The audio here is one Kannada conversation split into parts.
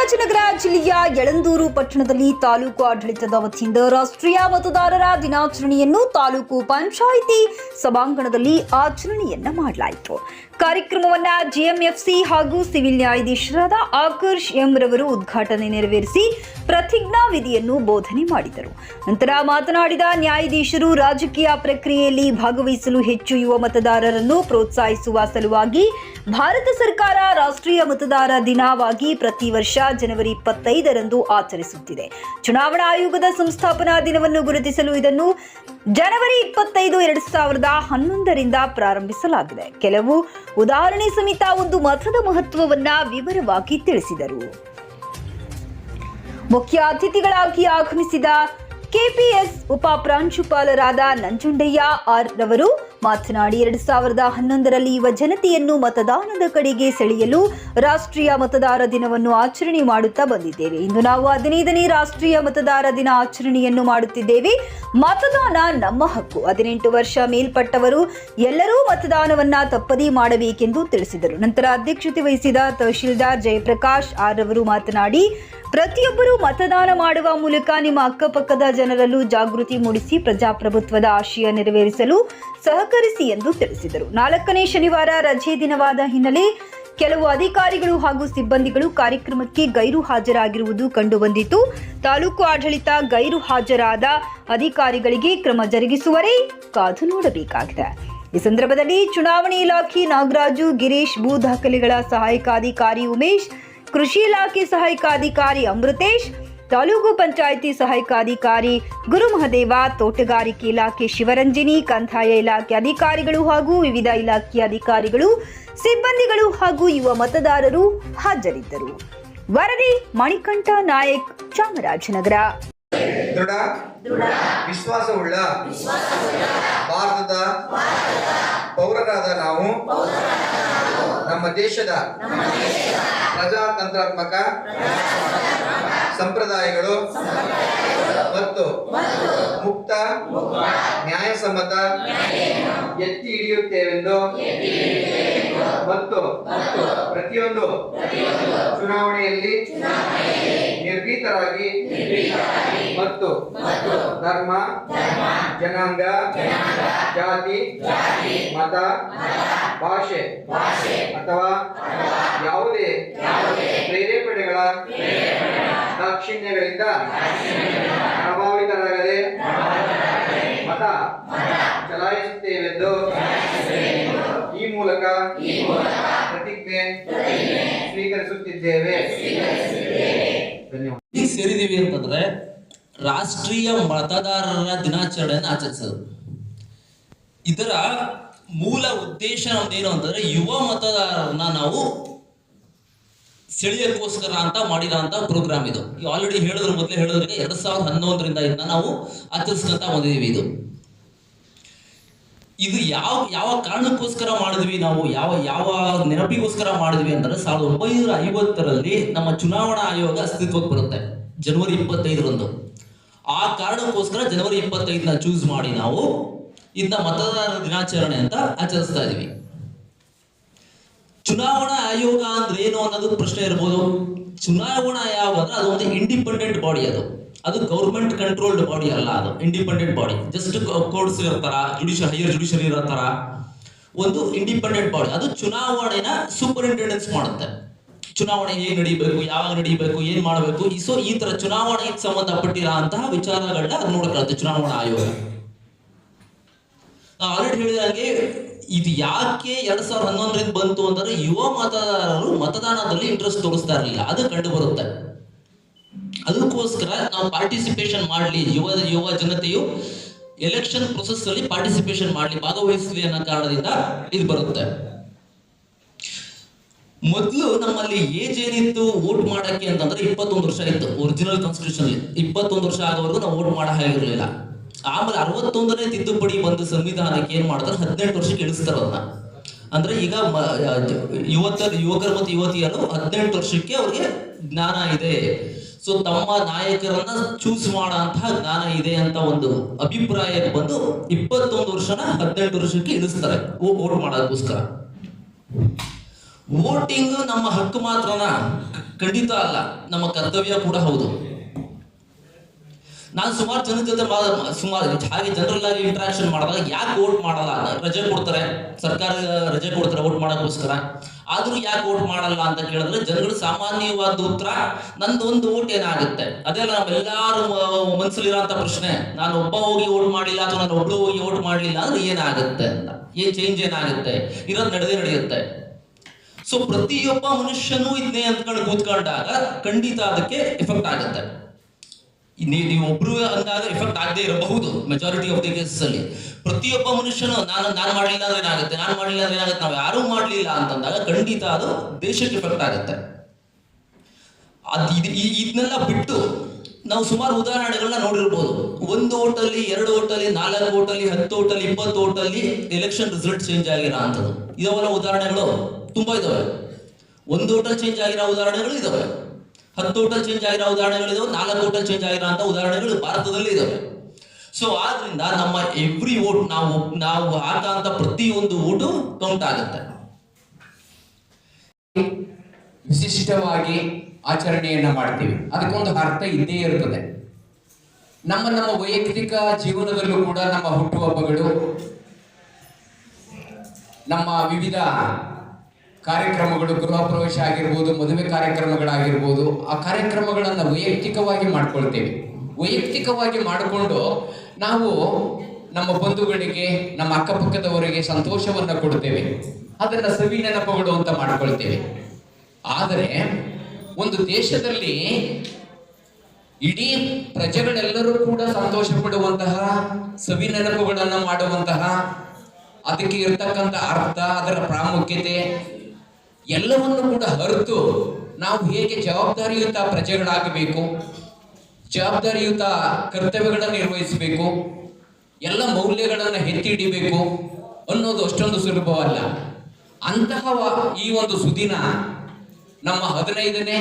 ಚಾಮರಾಜನಗರ ಜಿಲ್ಲೆಯ ಯಳಂದೂರು ಪಟ್ಟಣದಲ್ಲಿ ತಾಲೂಕು ಆಡಳಿತದ ವತಿಯಿಂದ ರಾಷ್ಟ್ರೀಯ ಮತದಾರರ ದಿನಾಚರಣೆಯನ್ನು ತಾಲೂಕು ಪಂಚಾಯಿತಿ ಸಭಾಂಗಣದಲ್ಲಿ ಆಚರಣೆಯನ್ನ ಮಾಡಲಾಯಿತು. ಕಾರ್ಯಕ್ರಮವನ್ನ ಜಿಎಂಎಫ್ಸಿ ಹಾಗೂ ಸಿವಿಲ್ ನ್ಯಾಯಾಧೀಶರಾದ ಆಕರ್ಷ್ ಎಂ ರವರು ಉದ್ಘಾಟನೆ ನೆರವೇರಿಸಿ ಪ್ರತಿಜ್ಞಾ ವಿಧಿಯನ್ನು ಬೋಧನೆ ಮಾಡಿದರು. ನಂತರ ಮಾತನಾಡಿದ ನ್ಯಾಯಾಧೀಶರು, ರಾಜಕೀಯ ಪ್ರಕ್ರಿಯೆಯಲ್ಲಿ ಭಾಗವಹಿಸಲು ಹೆಚ್ಚು ಯುವ ಮತದಾರರನ್ನು ಪ್ರೋತ್ಸಾಹಿಸುವ ಸಲುವಾಗಿ ಭಾರತ ಸರ್ಕಾರ ರಾಷ್ಟ್ರೀಯ ಮತದಾರ ದಿನವಾಗಿ ಪ್ರತಿ ವರ್ಷ ಜನವರಿ ಇಪ್ಪತ್ತೈದರಂದು ಆಚರಿಸುತ್ತಿದೆ. ಚುನಾವಣಾ ಆಯೋಗದ ಸಂಸ್ಥಾಪನಾ ದಿನವನ್ನು ಗುರುತಿಸಲು ಇದನ್ನು ಜನವರಿ ಇಪ್ಪತ್ತೈದು, ಎರಡು ಸಾವಿರದ ಹನ್ನೊಂದರಿಂದ ಪ್ರಾರಂಭಿಸಲಾಗಿದೆ. ಕೆಲವು ಉದಾಹರಣೆ ಸಮೇತ ಒಂದು ಮತದ ಮಹತ್ವವನ್ನ ವಿವರವಾಗಿ ತಿಳಿಸಿದರು. ಮುಖ್ಯ ಅತಿಥಿಗಳಾಗಿ ಆಗಮಿಸಿದ ಕೆಪಿಎಸ್ ಉಪ ಪ್ರಾಂಶುಪಾಲರಾದ ನಂಜುಂಡಯ್ಯ ಆರ್ ರವರು ಮಾತನಾಡಿ, ಎರಡು ಸಾವಿರದ ಹನ್ನೊಂದರಲ್ಲಿ ಯುವ ಜನತೆಯನ್ನು ಮತದಾನದ ಕಡೆಗೆ ಸೆಳೆಯಲು ರಾಷ್ಟ್ರೀಯ ಮತದಾರ ದಿನವನ್ನು ಆಚರಣೆ ಮಾಡುತ್ತಾ ಬಂದಿದ್ದೇವೆ. ಇಂದು ನಾವು ಹದಿನೈದನೇ ರಾಷ್ಟ್ರೀಯ ಮತದಾರ ದಿನ ಆಚರಣೆಯನ್ನು ಮಾಡುತ್ತಿದ್ದೇವೆ. ಮತದಾನ ನಮ್ಮ ಹಕ್ಕು. ಹದಿನೆಂಟು ವರ್ಷ ಮೇಲ್ಪಟ್ಟವರು ಎಲ್ಲರೂ ಮತದಾನವನ್ನ ತಪ್ಪದೇ ಮಾಡಬೇಕೆಂದು ತಿಳಿಸಿದರು. ನಂತರ ಅಧ್ಯಕ್ಷತೆ ವಹಿಸಿದ ತಹಶೀಲ್ದಾರ್ ಜಯಪ್ರಕಾಶ್ ಆರ್ ಅವರು ಮಾತನಾಡಿ, ಪ್ರತಿಯೊಬ್ಬರೂ ಮತದಾನ ಮಾಡುವ ಮೂಲಕ ನಿಮ್ಮ ಅಕ್ಕಪಕ್ಕದ ಜನರಲ್ಲೂ ಜಾಗೃತಿ ಮೂಡಿಸಿ ಪ್ರಜಾಪ್ರಭುತ್ವದ ಆಶಯ ನೆರವೇರಿಸಲು ಸಹಕರಿಸಿ ಎಂದು ತಿಳಿಸಿದರು. ನಾಲ್ಕನೇ ಶನಿವಾರ ರಜೆ ದಿನವಾದ ಹಿನ್ನೆಲೆ ಕೆಲವು ಅಧಿಕಾರಿಗಳು ಹಾಗೂ ಸಿಬ್ಬಂದಿಗಳು ಕಾರ್ಯಕ್ರಮಕ್ಕೆ ಗೈರು ಹಾಜರಾಗಿರುವುದು ಕಂಡುಬಂದಿತು ತಾಲೂಕು ಆಡಳಿತ ಗೈರು ಹಾಜರಾದ ಅಧಿಕಾರಿಗಳಿಗೆ ಕ್ರಮ ಜರುಗಿಸುವರೇ ಕಾದು ನೋಡಬೇಕಾಗಿದೆ. ಈ ಸಂದರ್ಭದಲ್ಲಿ ಚುನಾವಣೆ ಇಲಾಖೆ ನಾಗರಾಜು, ಗಿರೀಶ್, ಭೂ ದಾಖಲೆಗಳ ಸಹಾಯಕ ಅಧಿಕಾರಿ ಉಮೇಶ್, ಕೃಷಿ ಇಲಾಖೆ ಸಹಾಯಕ ಅಧಿಕಾರಿ ಅಮೃತೇಶ್ ತಾಲೂಕು ಪಂಚಾಯಿತಿ ಸಹಾಯಕ ಅಧಿಕಾರಿ ಗುರುಮಹದೇವ ತೋಟಗಾರಿಕೆ ಇಲಾಖೆ ಶಿವರಂಜಿನಿ ಕಂದಾಯ ಇಲಾಖೆ ಅಧಿಕಾರಿಗಳು ಹಾಗೂ ವಿವಿಧ ಇಲಾಖೆಯ ಅಧಿಕಾರಿಗಳು ಸಿಬ್ಬಂದಿಗಳು ಹಾಗೂ ಯುವ ಮತದಾರರು ಹಾಜರಿದ್ದರು. ವರದಿ ಮಣಿಕಂಠ ನಾಯಕ್ ಚಾಮರಾಜನಗರ. ದೃಢ ವಿಶ್ವಾಸವುಳ್ಳ ಭಾರತದ ಪೌರರಾದ ನಾವು ನಮ್ಮ ದೇಶದ ಪ್ರಜಾತಂತ್ರಾತ್ಮಕ ಸಂಪ್ರದಾಯಗಳು ಮತ್ತು ಮುಕ್ತ ನ್ಯಾಯಸಮ್ಮತ ಎತ್ತಿ ಹಿಡಿಯುತ್ತೇವೆಂದು ಮತ್ತು ಪ್ರತಿಯೊಂದು ಚುನಾವಣೆಯಲ್ಲಿ ನಿರ್ಭೀತರಾಗಿ ಮತ್ತು ಧರ್ಮ ಜನಾಂಗ ಜಾತಿ ಮತ ಭಾಷೆ ಅಥವಾ ಯಾವುದೇ ಪ್ರೇರೇಪಣೆಗಳ ದಾಕ್ಷಿಣ್ಯಗಳಿಂದ ಪ್ರಭಾವಿತರಾಗದೆ ಮತ ಚಲಾಯಿಸುತ್ತೇವೆಂದು ಈ ಮೂಲಕ ಪ್ರತಿಜ್ಞೆ ಸ್ವೀಕರಿಸುತ್ತಿದ್ದೇವೆ. ಧನ್ಯವಾದ. ಸೇರಿದೀವಿ ಅಂತಂದ್ರೆ ರಾಷ್ಟ್ರೀಯ ಮತದಾರರ ದಿನಾಚರಣೆಯನ್ನು ಆಚರಿಸೋದು. ಇದರ ಮೂಲ ಉದ್ದೇಶ ನಮ್ದೇನು ಅಂತಂದ್ರೆ ಯುವ ಮತದಾರರನ್ನ ನಾವು ಸೆಳೆಯಕ್ಕೋಸ್ಕರ ಅಂತ ಮಾಡಿರೋಂಥ ಪ್ರೋಗ್ರಾಮ್ ಇದು. ಈ ಆಲ್ರೆಡಿ ಹೇಳಿದ್ರು ಮೊದಲೇ ಹೇಳಿದ್ರೆ ಎರಡು ಸಾವಿರದ ಹನ್ನೊಂದರಿಂದ ಇದನ್ನ ನಾವು ಆಚರಿಸ್ಕೊಂತ ಬಂದಿದ್ದೀವಿ ಇದು. ಇದು ಯಾವ ಯಾವ ಕಾರಣಕ್ಕೋಸ್ಕರ ಮಾಡಿದ್ವಿ ನಾವು, ಯಾವ ಯಾವ ನೆನಪಿಗೋಸ್ಕರ ಮಾಡಿದ್ವಿ ಅಂದ್ರೆ ಸಾವಿರದ ಒಂಬೈನೂರ ಐವತ್ತರಲ್ಲಿ ನಮ್ಮ ಚುನಾವಣಾ ಆಯೋಗ ಅಸ್ತಿತ್ವಕ್ಕೆ ಬರುತ್ತೆ, ಜನವರಿ ಇಪ್ಪತ್ತೈದರಂದು. ಆ ಕಾರಣಕ್ಕೋಸ್ಕರ ಜನವರಿ ಇಪ್ಪತ್ತೈದನ್ನ ಚೂಸ್ ಮಾಡಿ ನಾವು ಇದನ್ನ ಮತದಾರರ ದಿನಾಚರಣೆ ಅಂತ ಆಚರಿಸ್ತಾ ಇದೀವಿ. ಚುನಾವಣಾ ಆಯೋಗ ಅಂದ್ರೆ ಏನು ಅನ್ನೋದು ಪ್ರಶ್ನೆ ಇರ್ಬೋದು. ಚುನಾವಣಾ ಆಯೋಗ ಅಂದ್ರೆ ಅದು ಒಂದು ಇಂಡಿಪೆಂಡೆಂಟ್ ಬಾಡಿ ಅದು. ಅದು ಗೌರ್ಮೆಂಟ್ ಕಂಟ್ರೋಲ್ಡ್ ಬಾಡಿ ಅಲ್ಲ ಅದು ಇಂಡಿಪೆಂಡೆಂಟ್ ಬಾಡಿ ಜಸ್ಟ್ ಕೋರ್ಟ್ಸ್ ಇರ್ತಾರ ಜುಡಿಷಿಯಲ್ ಹೈಯರ್ ಜುಡಿಷಿಯರಿ ಇರತ್ತಾರ. ಒಂದು ಇಂಡಿಪೆಂಡೆಂಟ್ ಬಾಡಿ ಅದು ಚುನಾವಣೆನ ಸೂಪರಿಂಟೆಂಡೆನ್ಸ್ ಮಾಡುತ್ತೆ. ಚುನಾವಣೆ ಹೇಗೆ ನಡೀಬೇಕು, ಯಾವಾಗ ನಡೀಬೇಕು, ಏನ್ ಮಾಡಬೇಕು ಸೊ ಈ ತರ ಚುನಾವಣೆಗೆ ಸಂಬಂಧಪಟ್ಟಿರೋ ಅಂತಹ ವಿಚಾರಗಳನ್ನ ಅದು ನೋಡ್ಕೊಳ್ಳುತ್ತೆ ಚುನಾವಣಾ ಆಯೋಗ. ಆಲ್ರೆಡಿ ಹೇಳಿದಂಗೆ ಇದು ಯಾಕೆ ಎರಡ್ ಸಾವಿರದ ಹನ್ನೊಂದರಿಂದ ಬಂತು ಅಂತಂದ್ರೆ ಯುವ ಮತದಾರರು ಮತದಾನದಲ್ಲಿ ಇಂಟ್ರೆಸ್ಟ್ ತೋರಿಸ್ತಾ ಇರಲಿಲ್ಲ. ಅದು ಕಂಡು ಬರುತ್ತೆ ಅದಕ್ಕೋಸ್ಕರ ನಾವು ಪಾರ್ಟಿಸಿಪೇಷನ್ ಮಾಡಲಿ. ಯುವ ಯುವ ಜನತೆಯು ಎಲೆಕ್ಷನ್ ಪ್ರೊಸೆಸ್ ಅಲ್ಲಿ ಪಾರ್ಟಿಸಿಪೇಷನ್ ಮಾಡಲಿ, ಭಾಗವಹಿಸಲಿ ಅನ್ನೋ ಕಾರಣದಿಂದ ಇದು ಬರುತ್ತೆ. ಮೊದಲು ನಮ್ಮಲ್ಲಿ ಏಜ್ ಏನಿತ್ತು ವೋಟ್ ಮಾಡಕ್ಕೆ ಅಂತಂದ್ರೆ ಇಪ್ಪತ್ತೊಂದು ವರ್ಷ ಇತ್ತು. ಒರಿಜಿನಲ್ ಕಾನ್ಸ್ಟಿಟ್ಯೂಷನ್ ಇಪ್ಪತ್ತೊಂದು ವರ್ಷ ಆಗೋವರೆಗೂ ನಾವು ವೋಟ್ ಮಾಡೋ ಹಾಗಿರಲಿಲ್ಲ. ಆಮೇಲೆ ಅರವತ್ತೊಂದನೇ ತಿದ್ದುಪಡಿ ಬಂದ ಸಂವಿಧಾನಕ್ಕೆ ಏನ್ ಮಾಡ್ತಾರೆ? ಹದಿನೆಂಟು ವರ್ಷಕ್ಕೆ ಇಳಿಸ್ತಾರೆ ಅದನ್ನ ಅಂದ್ರೆ ಈಗ ಯುವತ, ಯುವಕರು ಮತ್ತು ಯುವತಿಯರು ಹದಿನೆಂಟು ವರ್ಷಕ್ಕೆ ಅವ್ರಿಗೆ ಜ್ಞಾನ ಇದೆ. ಸೊ ತಮ್ಮ ನಾಯಕರನ್ನ ಚೂಸ್ ಮಾಡುವಂತಹ ಜ್ಞಾನ ಇದೆ ಅಂತ ಒಂದು ಅಭಿಪ್ರಾಯಕ್ಕೆ ಬಂದು ಇಪ್ಪತ್ತೊಂದು ವರ್ಷನ ಹದಿನೆಂಟು ವರ್ಷಕ್ಕೆ ಇಳಿಸ್ತಾರೆ. ವೋಟ್ ಮಾಡೋದಕ್ಕೋಸ್ಕರ. ವೋಟಿಂಗ್ ನಮ್ಮ ಹಕ್ಕು ಮಾತ್ರನ? ಖಂಡಿತ ಅಲ್ಲ. ನಮ್ಮ ಕರ್ತವ್ಯ ಕೂಡ ಹೌದು. ನಾನು ಸುಮಾರು ಜನ ಜೊತೆ ಸುಮಾರು ಹಾಗೆ ಜನರಲ್ ಆಗಿ ಇಂಟ್ರಾಕ್ಷನ್ ಮಾಡಿದಾಗ ಯಾಕೆ ವೋಟ್ ಮಾಡಲ್ಲ? ರಜೆ ಕೊಡ್ತಾರೆ ಸರ್ಕಾರ ರಜೆ ಕೊಡ್ತಾರೆ ವೋಟ್ ಮಾಡೋಕ್ಕೋಸ್ಕರ. ಆದ್ರೂ ಯಾಕೆ ವೋಟ್ ಮಾಡಲ್ಲ ಅಂತ ಕೇಳಿದ್ರೆ ಜನಗಳು ಸಾಮಾನ್ಯವಾದ ಉತ್ತರ, ನಂದು ಒಂದು ವೋಟ್ ಏನಾಗುತ್ತೆ? ಅದೆಲ್ಲ ನಾವೆಲ್ಲರೂ ಮನಸ್ಸಲ್ಲಿರೋಂಥ ಪ್ರಶ್ನೆ. ನಾನು ಒಬ್ಬ ಹೋಗಿ ವೋಟ್ ಮಾಡಿಲ್ಲ ಅಥವಾ ನಾನು ಒಬ್ಳು ಹೋಗಿ ವೋಟ್ ಮಾಡಲಿಲ್ಲ ಅಂದ್ರೆ ಏನಾಗುತ್ತೆ ಅಂತ. ಏನ್ ಚೇಂಜ್ ಏನಾಗುತ್ತೆ? ಇರೋದು ನಡೆದೇ ನಡೆಯುತ್ತೆ. ಸೊ ಪ್ರತಿಯೊಬ್ಬ ಮನುಷ್ಯನೂ ಇದನ್ನೇ ಅಂದ್ಕೊಂಡು ಕೂತ್ಕೊಂಡಾಗ ಖಂಡಿತ ಅದಕ್ಕೆ ಎಫೆಕ್ಟ್ ಆಗುತ್ತೆ. ನೀವು ಒಬ್ರು ಅಂದಾಗ ಎಫೆಕ್ಟ್ ಆಗದೆ ಇರಬಹುದು ಮೆಜಾರಿಟಿ ಆಫ್ ದಿ ಕೇಸಸ್ ಅಲ್ಲಿ. ಪ್ರತಿಯೊಬ್ಬ ಮನುಷ್ಯನು, ನಾನು ನಾನು ಮಾಡಲಿಲ್ಲ ಅಂದ್ರೆ ಏನಾಗುತ್ತೆ? ನಾನು ಮಾಡಲಿಲ್ಲ ಅಂದ್ರೆ ಏನಾಗುತ್ತೆ? ನಾವು ಯಾರೂ ಮಾಡಲಿಲ್ಲ ಅಂತಂದಾಗ ಖಂಡಿತ ಅದು ದೇಶಕ್ಕೆ ಎಫೆಕ್ಟ್ ಆಗುತ್ತೆ. ಇದನ್ನೆಲ್ಲ ಬಿಟ್ಟು ನಾವು ಸುಮಾರು ಉದಾಹರಣೆಗಳನ್ನ ನೋಡಿರ್ಬೋದು. ಒಂದು ಓಟಲ್ಲಿ, ಎರಡು ಓಟಲ್ಲಿ, ನಾಲ್ಕು ಓಟಲ್ಲಿ, ಹತ್ತು ಓಟಲ್ಲಿ, ಇಪ್ಪತ್ತು ಓಟಲ್ಲಿ ಎಲೆಕ್ಷನ್ ರಿಸಲ್ಟ್ ಚೇಂಜ್ ಆಗಿರೋ ಅಂತದ್ದು ಇದೆಲ್ಲ ಉದಾಹರಣೆಗಳು? ತುಂಬಾ ಇದಾವೆ. ಒಂದು ಓಟಲ್ ಚೇಂಜ್ ಆಗಿರೋ ಉದಾಹರಣೆಗಳು ಇದಾವೆ. ಹತ್ತು ಹೋಟೆಲ್ ಚೇಂಜ್ ಆಗಿರೋ ಉದಾಹರಣೆಗಳು ಇದಾವೆ ನಾಲ್ಕು ಹೋಟೆಲ್ ಚೇಂಜ್ ಆಗಿರೋ ಅಂತ ಉದಾಹರಣೆಗಳು ಭಾರತದಲ್ಲಿ ಇದಾವೆ. ಸೊ ಆದ್ರಿಂದ ನಮ್ಮ ಎವ್ರಿ ವೋಟ್ ನಾವು ನಾವು ಹಾಕಂತ ಪ್ರತಿಯೊಂದು ಓಟು ಕೌಂಟ್ ಆಗುತ್ತೆ. ವಿಶಿಷ್ಟವಾಗಿ ಆಚರಣೆಯನ್ನ ಮಾಡ್ತೀವಿ. ಅದಕ್ಕೊಂದು ಅರ್ಥ ಇದ್ದೇ ಇರುತ್ತದೆ ನಮ್ಮ ನಮ್ಮ ವೈಯಕ್ತಿಕ ಜೀವನದಲ್ಲೂ ಕೂಡ ನಮ್ಮ ಹುಟ್ಟುಹಬ್ಬಗಳು, ನಮ್ಮ ವಿವಿಧ ಕಾರ್ಯಕ್ರಮಗಳು ಗೃಹ ಪ್ರವೇಶ ಆಗಿರ್ಬೋದು, ಮದುವೆ ಕಾರ್ಯಕ್ರಮಗಳಾಗಿರ್ಬೋದು, ಆ ಕಾರ್ಯಕ್ರಮಗಳನ್ನು ವೈಯಕ್ತಿಕವಾಗಿ ಮಾಡ್ಕೊಳ್ತೇವೆ. ವೈಯಕ್ತಿಕವಾಗಿ ಮಾಡಿಕೊಂಡು ನಾವು ನಮ್ಮ ಬಂಧುಗಳಿಗೆ, ನಮ್ಮ ಅಕ್ಕಪಕ್ಕದವರಿಗೆ ಸಂತೋಷವನ್ನು ಕೊಡ್ತೇವೆ. ಅದನ್ನ ಸವಿ ನೆನಪುಗಳು ಅಂತ ಮಾಡ್ಕೊಳ್ತೇವೆ. ಆದರೆ ಒಂದು ದೇಶದಲ್ಲಿ ಇಡೀ ಪ್ರಜೆಗಳೆಲ್ಲರೂ ಕೂಡ ಸಂತೋಷ ಪಡುವಂತಹ ಸವಿ ನೆನಪುಗಳನ್ನು ಮಾಡುವಂತಹ, ಅದಕ್ಕೆ ಇರ್ತಕ್ಕಂಥ ಅರ್ಥ, ಅದರ ಪ್ರಾಮುಖ್ಯತೆ ಎಲ್ಲವನ್ನು ಕೂಡ ಅರಿತು ನಾವು ಹೇಗೆ ಜವಾಬ್ದಾರಿಯುತ ಪ್ರಜೆಗಳಾಗಬೇಕು, ಜವಾಬ್ದಾರಿಯುತ ಕರ್ತವ್ಯಗಳನ್ನು ನಿರ್ವಹಿಸಬೇಕು, ಎಲ್ಲ ಮೌಲ್ಯಗಳನ್ನು ಎತ್ತಿ ಅನ್ನೋದು ಅಷ್ಟೊಂದು ಸುಲಭವಲ್ಲ. ಅಂತಹ ಈ ಒಂದು ಸುದಿನ ನಮ್ಮ ಹದಿನೈದನೇ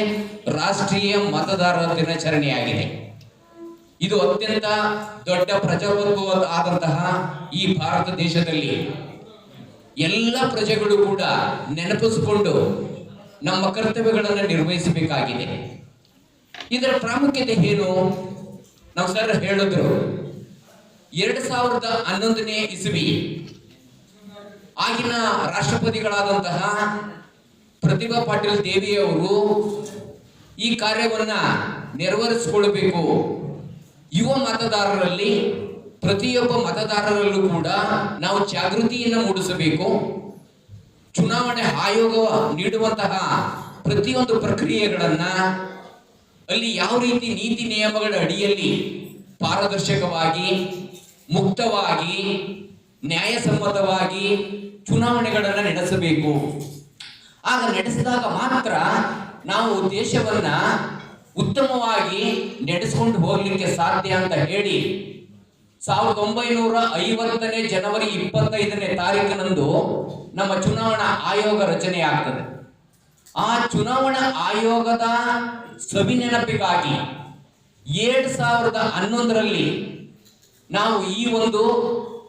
ರಾಷ್ಟ್ರೀಯ ಮತದಾರರ ದಿನಾಚರಣೆಯಾಗಿದೆ ಇದು ಅತ್ಯಂತ ದೊಡ್ಡ ಪ್ರಜಾಪ್ರಭುತ್ವ ಆದಂತಹ ಈ ಭಾರತ ದೇಶದಲ್ಲಿ ಎಲ್ಲ ಪ್ರಜೆಗಳು ಕೂಡ ನೆನಪಿಸಿಕೊಂಡು ನಮ್ಮ ಕರ್ತವ್ಯಗಳನ್ನು ನಿರ್ವಹಿಸಬೇಕಾಗಿದೆ. ಇದರ ಪ್ರಾಮುಖ್ಯತೆ ಏನು? ನಮ್ಮ ಸರ್ ಹೇಳಿದ್ರು, ಎರಡ್ ಸಾವಿರದ ಹನ್ನೊಂದನೇ ಇಸವಿ ಆಗಿನ ರಾಷ್ಟ್ರಪತಿಗಳಾದಂತಹ ಪ್ರತಿಭಾ ಪಾಟೀಲ್ ದೇವಿಯವರು ಈ ಕಾರ್ಯವನ್ನ ನೆರವೇರಿಸಿಕೊಳ್ಬೇಕು. ಯುವ ಮತದಾರರಲ್ಲಿ ಪ್ರತಿಯೊಬ್ಬ ಮತದಾರರಲ್ಲೂ ಕೂಡ ನಾವು ಜಾಗೃತಿಯನ್ನು ಮೂಡಿಸಬೇಕು. ಚುನಾವಣೆ ಆಯೋಗ ನೀಡುವಂತಹ ಪ್ರತಿಯೊಂದು ಪ್ರಕ್ರಿಯೆಗಳನ್ನ ಅಲ್ಲಿ ಯಾವ ರೀತಿ ನೀತಿ ನಿಯಮಗಳ ಅಡಿಯಲ್ಲಿ ಪಾರದರ್ಶಕವಾಗಿ, ಮುಕ್ತವಾಗಿ, ನ್ಯಾಯಸಮ್ಮತವಾಗಿ ಚುನಾವಣೆಗಳನ್ನು ನಡೆಸಬೇಕು. ಆಗ ನಡೆಸಿದಾಗ ಮಾತ್ರ ನಾವು ದೇಶವನ್ನ ಉತ್ತಮವಾಗಿ ನಡೆಸ್ಕೊಂಡು ಹೋಗ್ಲಿಕ್ಕೆ ಸಾಧ್ಯ ಅಂತ ಹೇಳಿ ಸಾವಿರದ ಒಂಬೈನೂರ ಐವತ್ತನೇ ಜನವರಿ ಇಪ್ಪತ್ತೈದನೇ ತಾರೀಕಿನಂದು ನಮ್ಮ ಚುನಾವಣಾ ಆಯೋಗ ರಚನೆ ಆಗ್ತದೆ. ಆ ಚುನಾವಣಾ ಆಯೋಗದ ಸವಿ ನೆನಪಿಗಾಗಿ ಎರಡ್ ಸಾವಿರದ ಹನ್ನೊಂದರಲ್ಲಿ ನಾವು ಈ ಒಂದು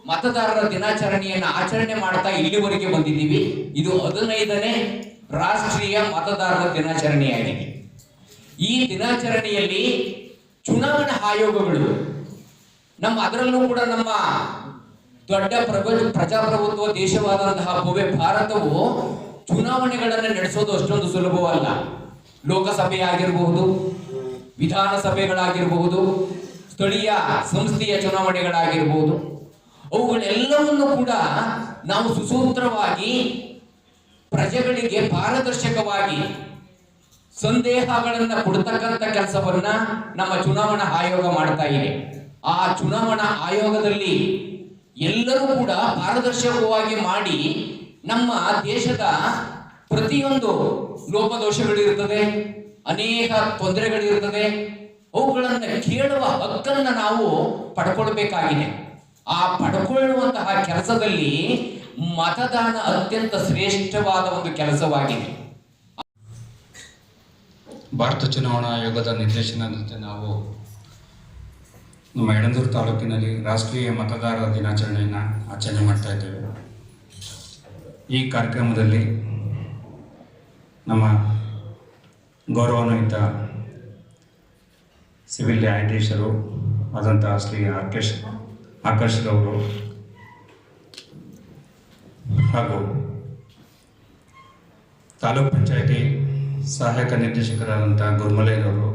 ಮತದಾರರ ದಿನಾಚರಣೆಯನ್ನು ಆಚರಣೆ ಮಾಡ್ತಾ ಇಲ್ಲಿವರೆಗೆ ಬಂದಿದ್ದೀವಿ. ಇದು ಹದಿನೈದನೇ ರಾಷ್ಟ್ರೀಯ ಮತದಾರರ ದಿನಾಚರಣೆಯಾಗಿದೆ. ಈ ದಿನಾಚರಣೆಯಲ್ಲಿ ಚುನಾವಣಾ ಆಯೋಗಗಳು ನಮ್ಮ ಅದರಲ್ಲೂ ಕೂಡ ನಮ್ಮ ದೊಡ್ಡ ಪ್ರಭು ಪ್ರಜಾಪ್ರಭುತ್ವ ದೇಶವಾದಂತಹ ಭವ್ಯ ಭಾರತವು ಚುನಾವಣೆಗಳನ್ನು ನಡೆಸೋದು ಅಷ್ಟೊಂದು ಸುಲಭವಲ್ಲ. ಲೋಕಸಭೆ ಆಗಿರಬಹುದು ವಿಧಾನಸಭೆಗಳಾಗಿರಬಹುದು, ಸ್ಥಳೀಯ ಸಂಸ್ಥೆಯ ಚುನಾವಣೆಗಳಾಗಿರಬಹುದು, ಅವುಗಳೆಲ್ಲವನ್ನು ಕೂಡ ನಾವು ಸುಸೂತ್ರವಾಗಿ ಪ್ರಜೆಗಳಿಗೆ ಪಾರದರ್ಶಕವಾಗಿ ಸಂದೇಹಗಳನ್ನು ಕೊಡ್ತಕ್ಕಂಥ ಕೆಲಸವನ್ನ ನಮ್ಮ ಚುನಾವಣಾ ಆಯೋಗ ಮಾಡ್ತಾ ಇದೆ. ಆ ಚುನಾವಣಾ ಆಯೋಗದಲ್ಲಿ ಎಲ್ಲರೂ ಕೂಡ ಪಾರದರ್ಶಕವಾಗಿ ಮಾಡಿ ನಮ್ಮ ದೇಶದ ಪ್ರತಿಯೊಂದು ಲೋಪದೋಷಗಳಿರ್ತದೆ, ಅನೇಕ ತೊಂದರೆಗಳಿರ್ತದೆ, ಅವುಗಳನ್ನು ಕೇಳುವ ಹಕ್ಕನ್ನ ನಾವು ಪಡ್ಕೊಳ್ಬೇಕಾಗಿದೆ. ಆ ಪಡ್ಕೊಳ್ಳುವಂತಹ ಕೆಲಸದಲ್ಲಿ ಮತದಾನ ಅತ್ಯಂತ ಶ್ರೇಷ್ಠವಾದ ಒಂದು ಕೆಲಸವಾಗಿದೆ. ಭಾರತ ಚುನಾವಣಾ ಆಯೋಗದ ನಿರ್ದೇಶನದಂತೆ ನಾವು ನಮ್ಮ ಯಡಂದೂರು ತಾಲೂಕಿನಲ್ಲಿ ರಾಷ್ಟ್ರೀಯ ಮತದಾರರ ದಿನಾಚರಣೆಯನ್ನು ಆಚರಣೆ ಮಾಡ್ತಾ ಇದ್ದೇವೆ. ಈ ಕಾರ್ಯಕ್ರಮದಲ್ಲಿ ನಮ್ಮ ಗೌರವಾನ್ವಿತ ಸಿವಿಲ್ ನ್ಯಾಯಾಧೀಶರು ಆದಂತಹ ಶ್ರೀ ಆಕೇಶ್ ಆಕರ್ಷ್ ಅವರು ಹಾಗೂ ತಾಲೂಕ್ ಪಂಚಾಯಿತಿ ಸಹಾಯಕ ನಿರ್ದೇಶಕರಾದಂಥ ಗುರುಮಲೇರವರು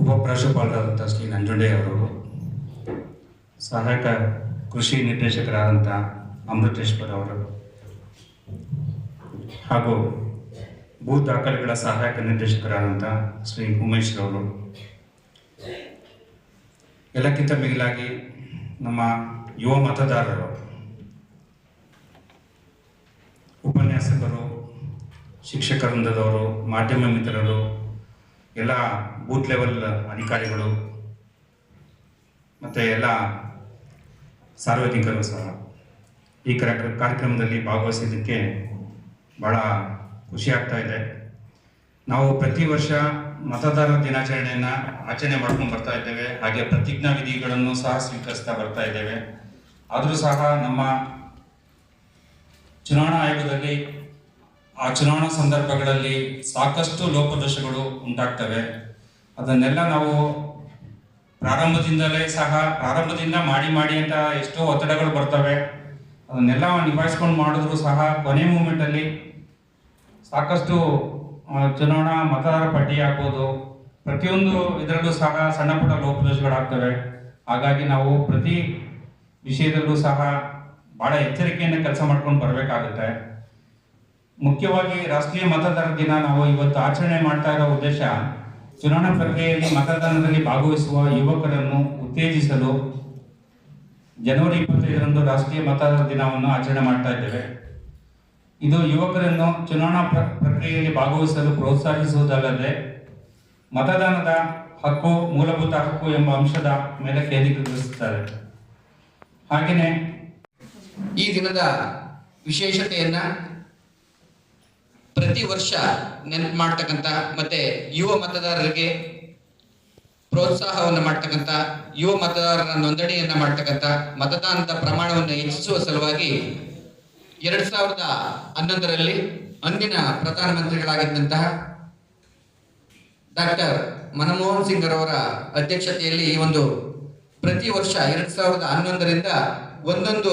ಉಪ ಶ್ರೀ ಅವರು ಸಹಾಯಕ ಕೃಷಿ ನಿರ್ದೇಶಕರಾದಂಥ ಅಮೃತೇಶ್ವರ್ ಅವರು, ಹಾಗೂ ಭೂ ದಾಖಲೆಗಳ ಸಹಾಯಕ ನಿರ್ದೇಶಕರಾದಂಥ ಶ್ರೀ ಉಮೇಶ್ ಅವರು ಎಲ್ಲಕ್ಕಿಂತ ಮಿಗಿಲಾಗಿ ನಮ್ಮ ಯುವ ಮತದಾರರು, ಉಪನ್ಯಾಸಕರು ಶಿಕ್ಷಕ ವೃಂದದವರು ಮಾಧ್ಯಮ ಮಿತ್ರರು, ಎಲ್ಲ ಬೂತ್ ಲೆವೆಲ್ ಅಧಿಕಾರಿಗಳು ಮತ್ತು ಎಲ್ಲ ಸಾರ್ವಜನಿಕರು ಸಹ ಈ ಕಾರ್ಯಕ್ರ- ಕಾರ್ಯಕ್ರಮದಲ್ಲಿ ಭಾಗವಹಿಸಿದ್ದಕ್ಕೆ ಭಾಳ ಖುಷಿ ಆಗ್ತಾ ಇದೆ. ನಾವು ಪ್ರತಿ ವರ್ಷ ಮತದಾರರ ದಿನಾಚರಣೆಯನ್ನು ಆಚರಣೆ ಮಾಡ್ಕೊಂಡು ಬರ್ತಾ ಇದ್ದೇವೆ. ಹಾಗೆ ಪ್ರತಿಜ್ಞಾ ವಿಧಿಗಳನ್ನು ಸಹ ಸ್ವೀಕರಿಸ್ತಾ ಬರ್ತಾ ಇದ್ದೇವೆ. ಆದರೂ ಸಹ ನಮ್ಮ ಚುನಾವಣಾ ಆಯೋಗದಲ್ಲಿ ಆ ಚುನಾವಣಾ ಸಂದರ್ಭಗಳಲ್ಲಿ ಸಾಕಷ್ಟು ಲೋಪದೋಷಗಳು ಉಂಟಾಗ್ತವೆ. ಅದನ್ನೆಲ್ಲ ನಾವು ಪ್ರಾರಂಭದಿಂದಲೇ ಸಹ, ಪ್ರಾರಂಭದಿಂದ ಮಾಡಿ ಮಾಡಿ ಅಂತ ಎಷ್ಟೋ ಒತ್ತಡಗಳು ಬರ್ತವೆ. ಅದನ್ನೆಲ್ಲ ನಿಭಾಯಿಸ್ಕೊಂಡು ಮಾಡಿದ್ರು ಸಹ ಕೊನೆ ಮೂಮೆಂಟಲ್ಲಿ ಸಾಕಷ್ಟು ಚುನಾವಣಾ ಮತದಾರ ಪಟ್ಟಿ ಆಗ್ಬೋದು. ಪ್ರತಿಯೊಂದು ಇದರಲ್ಲೂ ಸಹ ಸಣ್ಣ ಪುಟ್ಟ ಲೋಪದೋಷಗಳಾಗ್ತವೆ. ಹಾಗಾಗಿ ನಾವು ಪ್ರತಿ ವಿಷಯದಲ್ಲೂ ಸಹ ಬಹಳ ಎಚ್ಚರಿಕೆಯಿಂದ ಕೆಲಸ ಮಾಡ್ಕೊಂಡು ಬರಬೇಕಾಗುತ್ತೆ. ಮುಖ್ಯವಾಗಿ ರಾಷ್ಟ್ರೀಯ ಮತದಾರರ ದಿನ ನಾವು ಇವತ್ತು ಆಚರಣೆ ಮಾಡ್ತಾ ಇರೋ ಉದ್ದೇಶ ಚುನಾವಣಾ ಪ್ರಕ್ರಿಯೆಯಲ್ಲಿ ಮತದಾನದಲ್ಲಿ ಭಾಗವಹಿಸುವ ಯುವಕರನ್ನು ಉತ್ತೇಜಿಸಲು ಜನವರಿ ಇಪ್ಪತ್ತೈದರಂದು ರಾಷ್ಟ್ರೀಯ ಮತದಾರರ ದಿನವನ್ನು ಆಚರಣೆ ಮಾಡ್ತಾ ಇದ್ದೇವೆ. ಇದು ಯುವಕರನ್ನು ಚುನಾವಣಾ ಪ್ರ, ಪ್ರಕ್ರಿಯೆಯಲ್ಲಿ ಭಾಗವಹಿಸಲು ಪ್ರೋತ್ಸಾಹಿಸುವುದಲ್ಲದೆ ಮತದಾನದ ಹಕ್ಕು, ಮೂಲಭೂತ ಹಕ್ಕು ಎಂಬ ಅಂಶದ ಮೇಲೆ ಕೇಂದ್ರೀಕರಿಸುತ್ತಾರೆ. ಹಾಗೆಯೇ ಈ ದಿನದ ವಿಶೇಷತೆಯನ್ನ ಪ್ರತಿ ವರ್ಷ ನೆನಪು ಮಾಡ್ತಕ್ಕಂಥ ಮತ್ತೆ ಯುವ ಮತದಾರರಿಗೆ ಪ್ರೋತ್ಸಾಹವನ್ನು ಮಾಡ್ತಕ್ಕಂಥ ಯುವ ಮತದಾರರ ನೋಂದಣಿಯನ್ನ ಮಾಡ್ತಕ್ಕಂಥ ಮತದಾನದ ಪ್ರಮಾಣವನ್ನು ಹೆಚ್ಚಿಸುವ ಸಲುವಾಗಿ ಎರಡ್ ಸಾವಿರದ ಹನ್ನೊಂದರಲ್ಲಿ ಅಂದಿನ ಪ್ರಧಾನಮಂತ್ರಿಗಳಾಗಿದ್ದಂತಹ ಡಾಕ್ಟರ್ ಮನಮೋಹನ್ ಸಿಂಗ್ ಅವರ ಅಧ್ಯಕ್ಷತೆಯಲ್ಲಿ ಈ ಒಂದು ಪ್ರತಿ ವರ್ಷ ಎರಡ್ ಸಾವಿರದ ಹನ್ನೊಂದರಿಂದ ಒಂದೊಂದು